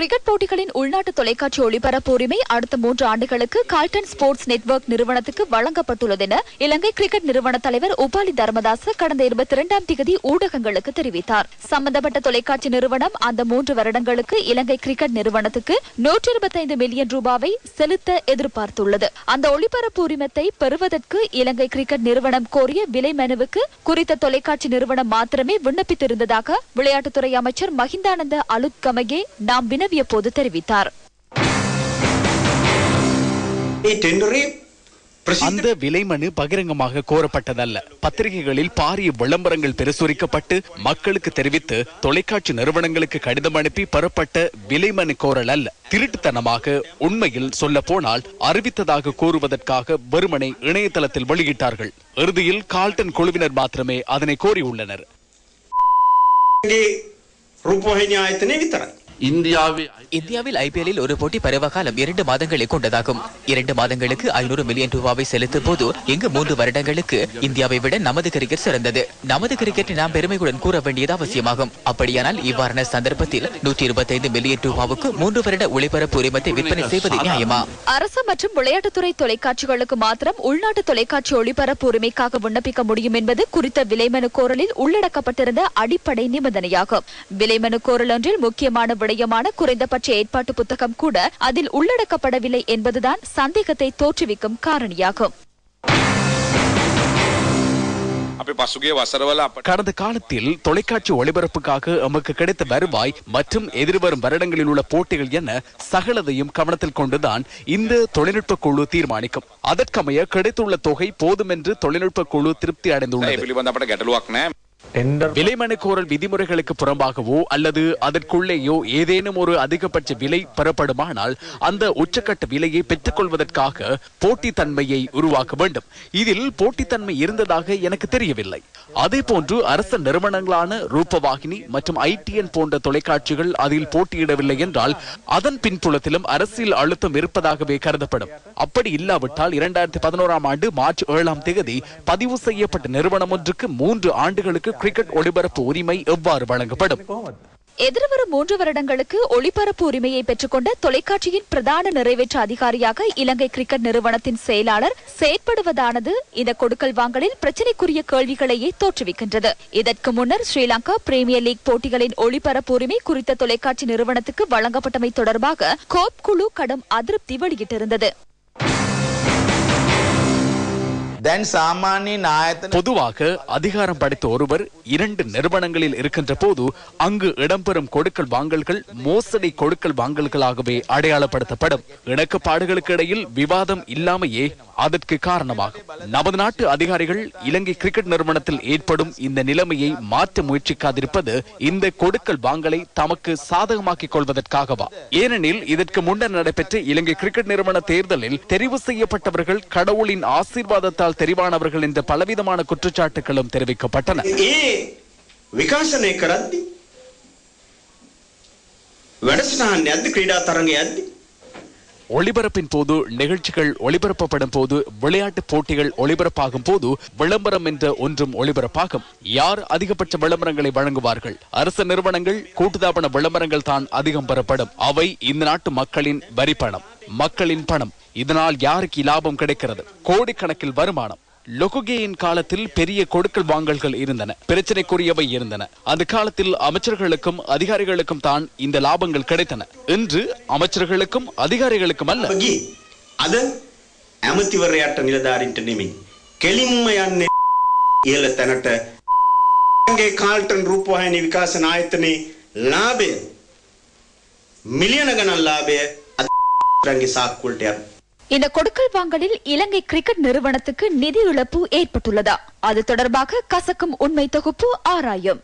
Cricket போட்டிகளின் உள்நாட்டு தொலைக்காட்சி ஒளிபரப்பு உரிமை அடுத்த மூன்று ஆண்டுகளுக்கு கால்டன் ஸ்போர்ட்ஸ் நெட்வொர்க் நிறுவனத்துக்கு வழங்கப்பட்டுள்ளது என இலங்கை கிரிக்கெட் நிறுவன தலைவர் உபாலி தர்மதாச கடந்த இருபத்தி இரண்டாம் திகதி ஊடகங்களுக்கு தெரிவித்தார். சம்பந்தப்பட்ட தொலைக்காட்சி நிறுவனம் அந்த மூன்று வருடங்களுக்கு இலங்கை கிரிக்கெட் நிறுவனத்துக்கு நூற்றி இருபத்தைந்து மில்லியன் ரூபாவை செலுத்த எதிர்பார்த்துள்ளது. அந்த ஒளிபரப்பு உரிமத்தை பெறுவதற்கு இலங்கை கிரிக்கெட் நிறுவனம் கோரிய விலை மனுவுக்கு குறித்த தொலைக்காட்சி நிறுவனம் மாத்திரமே விண்ணப்பித்திருந்ததாக விளையாட்டுத்துறை அமைச்சர் மஹிந்தானந்த அலுத்கமகே நாம் உதவிய போது தெரிவித்தார். அந்த விலைமனு பகிரங்கமாக கோரப்பட்டதல்ல. பத்திரிகைகளில் பாரிய விளம்பரங்கள் பிரசுரிக்கப்பட்டு மக்களுக்கு தெரிவித்து தொலைக்காட்சி நிறுவனங்களுக்கு கடிதம் அனுப்பி பெறப்பட்ட விலைமனு கோரல் அல்ல. திருட்டுத்தனமாக உண்மையில் சொல்ல போனால் அறிவித்ததாக கூறுவதற்காக வெறுமனை இணையதளத்தில் வெளியிட்டார்கள். இறுதியில் கால்டன் குழுவினர் மாத்திரமே அதனை கோரியுள்ளனர். ரூபோஹினி இந்தியாவில் ஐபிஎல்லில் ஒரு போட்டி பருவகாலம் இரண்டு மாதங்களை கொண்டதாகும். இரண்டு மாதங்களுக்கு ஐநூறு மில்லியன் ரூபாவை செலுத்தும் போது இங்கு மூன்று வருடங்களுக்கு இந்தியாவை விட நமது கிரிக்கெட் சிறந்தது. நமது கிரிக்கெட்டை நாம் பெருமையுடன் கூற வேண்டியது அவசியமாகும். அப்படியானால் இவ்வாறான சந்தர்ப்பத்தில் நூற்றி இருபத்தைந்து மில்லியன் ரூபாவுக்கு மூன்று வருட ஒளிபரப்பு உரிமத்தை விற்பனை செய்வது நியாயமா? அரசு மற்றும் விளையாட்டுத்துறை தொலைக்காட்சிகளுக்கு மாத்திரம் உள்நாட்டு தொலைக்காட்சி ஒளிபரப்பு உரிமைக்காக விண்ணப்பிக்க முடியும் என்பது குறித்த விலைமனு கோரலில் உள்ளடக்கப்பட்டிருந்த அடிப்படை நிபந்தனையாகும். விலைமனு கோரல் ஒன்றில் முக்கியமான விடயமான குறைந்தபட்ச ஏற்பாட்டு புத்தகம் கூட அதில் உள்ளடக்கப்படவில்லை என்பதுதான் சந்தேகத்தை தோற்றுவிக்கும் காரணியாகும். கடந்த காலத்தில் தொலைக்காட்சி ஒளிபரப்புக்காக நமக்கு கிடைத்த வருவாய் மற்றும் எதிர்வரும் வருடங்களில் உள்ள போட்டிகள் என சகலதையும் கவனத்தில் கொண்டுதான் இந்த தொழில்நுட்ப குழு தீர்மானிக்கும். அதற்கமைய கிடைத்துள்ள தொகை போதும் என்று தொழில்நுட்ப குழு திருப்தி அடைந்துள்ளது. விலை மனுக்கோரல் விதிமுறைகளுக்கு புறம்பாகவோ அல்லது அதற்குள்ளேயோ ஏதேனும் ஒரு அதிகபட்ச விலை பெறப்படுமானால் அந்த உச்சக்கட்ட விலையை பெற்றுக்கொள்வதற்காக போட்டித்தன்மையை உருவாக்க வேண்டும். இதில் போட்டித்தன்மை இருந்ததாக எனக்கு தெரியவில்லை. அதே போன்று அரச நிறுவனங்களான ரூபவாகினி மற்றும் ஐடிஎன் போன்ற தொலைக்காட்சிகள் அதில் போட்டியிடவில்லை என்றால் அதன் பின்புலத்திலும் அரசியல் அழுத்தம் இருப்பதாகவே கருதப்படும். அப்படி இல்லாவிட்டால் இரண்டாயிரத்தி பதினோராம் ஆண்டு மார்ச் ஏழாம் தேதி பதிவு செய்யப்பட்ட நிறுவனம் ஒன்றுக்கு மூன்று ஆண்டுகளுக்கு கிரிக்கெட் ஒளிபரப்பு உரிமை எவ்வாறு வழங்கப்படும்? எதிர்வரும் மூன்று வருடங்களுக்கு ஒளிபரப்பு உரிமையை பெற்றுக்கொண்ட தொலைக்காட்சியின் பிரதான நிறைவேற்று அதிகாரியாக இலங்கை கிரிக்கெட் நிறுவனத்தின் செயலாளர் செயற்படுவதானது இந்த கொடுக்கல் வாங்கலில் பிரச்சினைக்குரிய கேள்விகளையே தோற்றுவிக்கின்றது. இதற்கு முன்னர் ஸ்ரீலங்கா பிரீமியர் லீக் போட்டிகளின் ஒளிபரப்பு உரிமை குறித்த தொலைக்காட்சி நிறுவனத்துக்கு வழங்கப்பட்டமை தொடர்பாக கோப் குழு கடும் அதிருப்தி வெளியிட்டிருந்தது. பொதுவாக அதிகாரம் படைத்த ஒருவர் இரண்டு நிறுவனங்களில் இருக்கின்ற போது அங்கு இடம்பெறும் கொடுக்கல் வாங்கல்கள் மோசடி கொடுக்கல் வாங்கல்களாகவே அடையாளப்படுத்தப்படும். இணக்கப்பாடுகளுக்கு இடையில் விவாதம் இல்லாமையே அதற்கு காரணமாகும். நமது நாட்டு அதிகாரிகள் இலங்கை கிரிக்கெட் நிறுவனத்தில் ஏற்படும் இந்த நிலைமையை மாற்ற முயற்சிக்காதிருப்பது இந்த கொடுக்கல் வாங்கலை தமக்கு சாதகமாக்கிக் கொள்வதற்காகவா. ஏனெனில் இதற்கு முன்னர் நடைபெற்ற இலங்கை கிரிக்கெட் நிறுவன தேர்தலில் தெரிவு செய்யப்பட்டவர்கள் கடவுளின் ஆசீர்வாதத்தால் தெரிவானவர்கள் என்ற பலவிதமான குற்றச்சாட்டுகளும் தெரிவிக்கப்பட்டன ඒ විකාශනය කරද්දි වැඩසටහන් යද්දි ක්‍රීඩා තරඟ යද්දි ஒளிபரப்பின் போது நிகழ்ச்சிகள் ஒளிபரப்பப்படும் போது விளையாட்டு போட்டிகள் ஒளிபரப்பாகும் போது விளம்பரம் என்ற ஒன்றும் ஒளிபரப்பாகும். யார் அதிகபட்ச விளம்பரங்களை வழங்குவார்கள்? அரசு நிறுவனங்கள் கூட்டுத்தாபன விளம்பரங்கள் தான் அதிகம் பெறப்படும். அவை இந்த நாட்டு மக்களின் வரி பணம் மக்களின் பணம். இதனால் யாருக்கு லாபம் கிடைக்கிறது? கோடிக்கணக்கில் வருமானம். லொகுகேயின் காலத்தில் பெரிய கொடுக்கல் வாங்கல்கள் இருந்தன பிரச்சனைக்குரியவை இருந்தன அந்த காலத்தில் அமைச்சர்களுக்கும் அதிகாரிகளுக்கும் தான் இந்த லாபங்கள் கிடைத்தன இன்று அமைச்சர்களுக்கும் அதிகாரிகளுக்கும் அல்ல ගී අද ඇමතිවරයාට නිලධාරින්ට නෙමෙයි. කෙලින්ම යන්නේ ඉහළ තැනට ගේ කාල්ටන් රූපවාහිනී විකාශන ආයතනයේ ලාභය මිලියන ගණන් ලාභය අද ගේ සාක්කුවලට යනවා. இந்த கொடுக்கல் வாங்கலில் இலங்கை கிரிக்கெட் நிறுவனத்துக்கு நிதி இழப்பு ஏற்பட்டுள்ளதா? அது தொடர்பாக கசக்கும் உண்மை தொகுப்பு ஆராயும்.